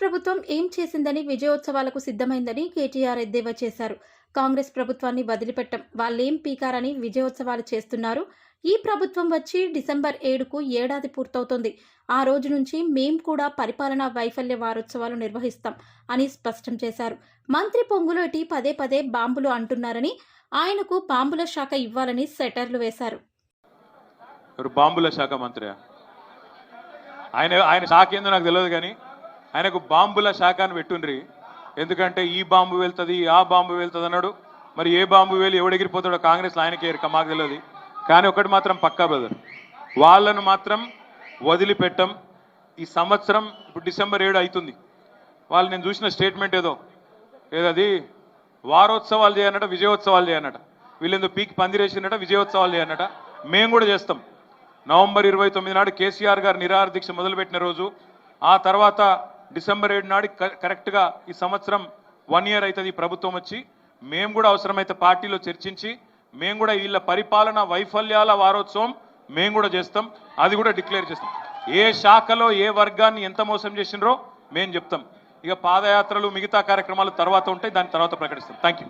ప్రభుత్వం ఏం చేసిందని విజయోత్సవాలకు సిద్ధమైందని కేటీఆర్ ఎద్దేవా చేశారు. కాంగ్రెస్ ప్రభుత్వాన్ని వదిలిపెట్టం. వాళ్ళేం పీకారని విజయోత్సవాలు చేస్తున్నారు. ఈ ప్రభుత్వం వచ్చి డిసెంబర్ ఏడుకు ఏడాది పూర్తవుతోంది. ఆ రోజు నుంచి మేం కూడా పరిపాలనా వైఫల్య వారోత్సవాలు నిర్వహిస్తాం అని స్పష్టం చేశారు. మంత్రి పొంగులేటి పదే పదే బాంబులు అంటున్నారని ఆయనకు బాంబుల శాఖ ఇవ్వాలని సెటర్లు వేశారు. బాంబుల శాఖ మంత్రి ఆయన ఆయన శాఖ ఏందో నాకు తెలియదు కానీ ఆయనకు బాంబుల శాఖ అని పెట్టుండ్రి. ఎందుకంటే ఈ బాంబు వెళ్తుంది ఆ బాంబు వెళ్తుంది అన్నాడు. మరి ఏ బాంబు వేలు ఎవడెగిరిపోతాడో కాంగ్రెస్ ఆయనకే ఎరక మాకు తెలియదు కానీ ఒకటి మాత్రం పక్కా బ్రదర్ వాళ్ళను మాత్రం వదిలిపెట్టం. ఈ సంవత్సరం ఇప్పుడు డిసెంబర్ ఏడు అవుతుంది వాళ్ళు నేను చూసిన స్టేట్మెంట్ ఏదో ఏదది? వారోత్సవాలు చేయనట విజయోత్సవాలు చేయనట. వీళ్ళేందో పీక్ పందిరేసినట విజయోత్సవాలు చేయనట. మేము కూడా చేస్తాం. నవంబర్ ఇరవై తొమ్మిది నాడు కేసీఆర్ గారు నిరాహార దీక్ష మొదలుపెట్టిన రోజు ఆ తర్వాత డిసెంబర్ ఏడు నాడు క- కరెక్ట్గా ఈ సంవత్సరం వన్ ఇయర్ అవుతుంది ప్రభుత్వం వచ్చి. మేము కూడా అవసరమైతే పార్టీలో చర్చించి మేము కూడా వీళ్ళ పరిపాలన వైఫల్యాల వారోత్సవం మేము కూడా చేస్తాం. అది కూడా డిక్లేర్ చేస్తాం. ఏ శాఖలో ఏ వర్గాన్ని ఎంత మోసం చేసినరో మేము చెప్తాం. ఇక పాదయాత్రలు మిగతా కార్యక్రమాలు తర్వాత ఉంటాయి. దాని తర్వాత ప్రకటిస్తాం. Thank you